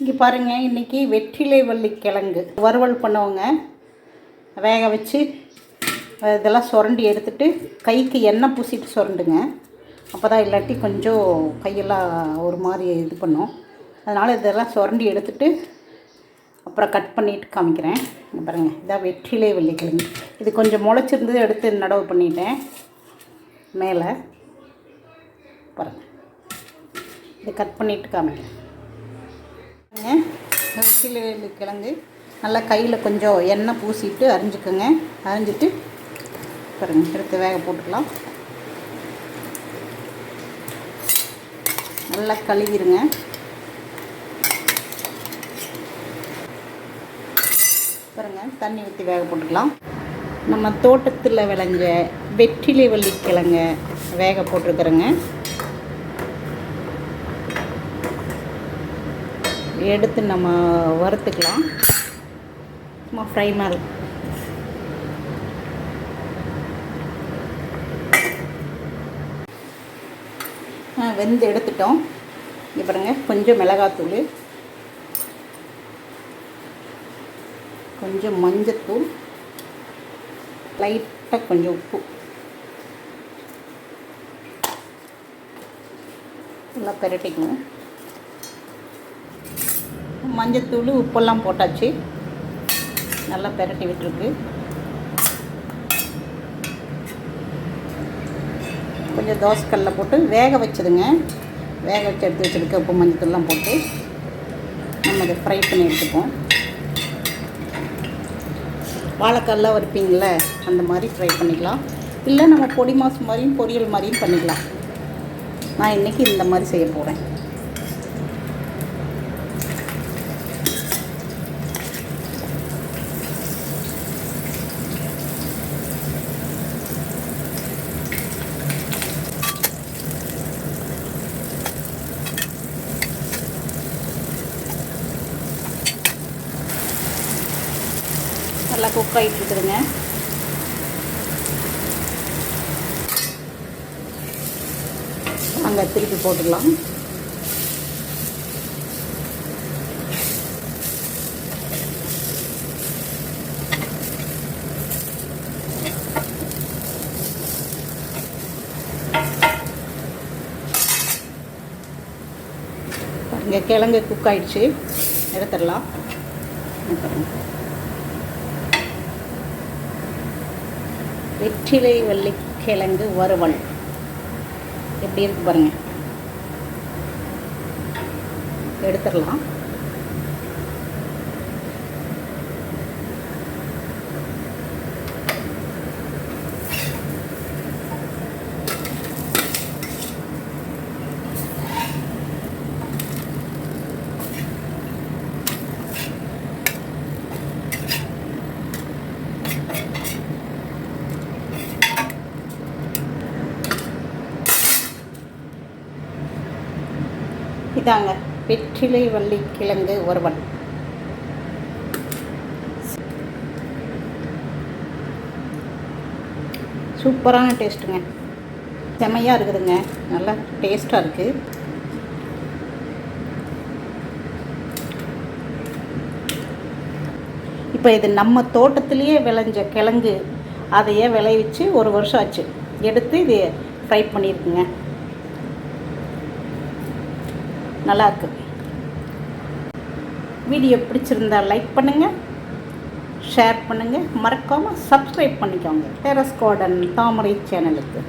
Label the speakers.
Speaker 1: இங்கே பாருங்கள் இன்றைக்கி வெற்றிலை வள்ளி கிழங்கு வறுவல் பண்ணவங்க. வேக வச்சு இதெல்லாம் சுரண்டி எடுத்துட்டு கைக்கு எண்ணெய் பூசிட்டு சுரண்டுங்க. அப்போ தான் இல்லாட்டி கொஞ்சம் கையெல்லாம் ஒரு மாதிரி இது பண்ணும். அதனால் இதெல்லாம் சுரண்டி எடுத்துட்டு அப்புறம் கட் பண்ணிட்டு காமிக்கிறேன். பாருங்கள் இதான் வெற்றிலை வெள்ளிக்கிழங்கு. இது கொஞ்சம் முளைச்சிருந்தது எடுத்து நடவு பண்ணிட்டேன். மேலே பாருங்கள் இது கட் பண்ணிட்டு காமிக்கிறேன். பாருங்க, வெற்றிலை வெள்ளிக்கிழங்கு நல்லா கையில் கொஞ்சம் எண்ணெய் பூசிட்டு அரிஞ்சுக்கோங்க. அரிஞ்சிட்டு பாருங்க எடுத்து வேக போட்டுக்கலாம். நல்லா கழுவிடுங்க பாருங்க தண்ணி ஊற்றி வேக போட்டுக்கலாம். நம்ம தோட்டத்தில் விளைஞ்ச வெற்றிலை வள்ளி கிழங்க வேக போட்டிருக்கிறேங்க. எடுத்து நம்ம வறுத்துக்கலாம். சும்மா ஃப்ரை மாதிரி. ஆ, வெந்து எடுத்துட்டோம். இங்கே கொஞ்சம் மிளகாத்தூள் கொஞ்சம் மஞ்சத்தூள் லைட்டாக கொஞ்சம் உப்பு. நல்லா பெரட்டிக்கணும். மஞ்சத்தூள் உப்பெல்லாம் போட்டாச்சு. நல்லா பெரட்டி விட்டுருக்கு. கொஞ்சம் தோசைக்கல்ல போட்டு வேக வச்சதுங்க. வேக வச்சு எடுத்து வச்சுருக்க உப்பு மஞ்சத்தூள்லாம் போட்டு நம்ம அதை ஃப்ரை பண்ணி எடுத்துப்போம். வாழைக்கால்லாம் வறுப்பீங்கள அந்த மாதிரி ஃப்ரை பண்ணிக்கலாம். இல்லை நம்ம பொடி மாசு மாதிரியும் பொரியல் மாதிரியும் பண்ணிக்கலாம். நான் இன்றைக்கி இந்த மாதிரி செய்ய போகிறேன் நல்லா குக் ஆகிட்டு அங்கே திருப்பி போட்டுக்கலாம் இங்கே கிழங்கு குக் ஆயிடுச்சு. எடுத்துடலாம் இங்க பாருங்க வெற்றிலை வெள்ளிக்கிழங்கு வறுவல். எப்படி இருக்கு பாருங்க. எடுத்துடலாம். இதாங்க வெற்றிலை வள்ளி கிழங்கு ஒருவன். சூப்பரான டேஸ்ட்டுங்க. செமையாக இருக்குதுங்க. நல்லா டேஸ்ட்டாக இருக்குது இப்போ இது நம்ம தோட்டத்திலேயே விளைஞ்ச கிழங்கு. அதையே விளைவிச்சு ஒரு வருஷம் ஆச்சு. எடுத்து இது ஃப்ரை பண்ணியிருக்குங்க. நல்லா இருக்கு வீடியோ பிடிச்சிருந்தா லைக் பண்ணுங்கள் ஷேர் பண்ணுங்கள் மறக்காமல் சப்ஸ்கிரைப் பண்ணிக்கோங்க. டெரஸ் கார்டன் தாமரை சேனலுக்கு.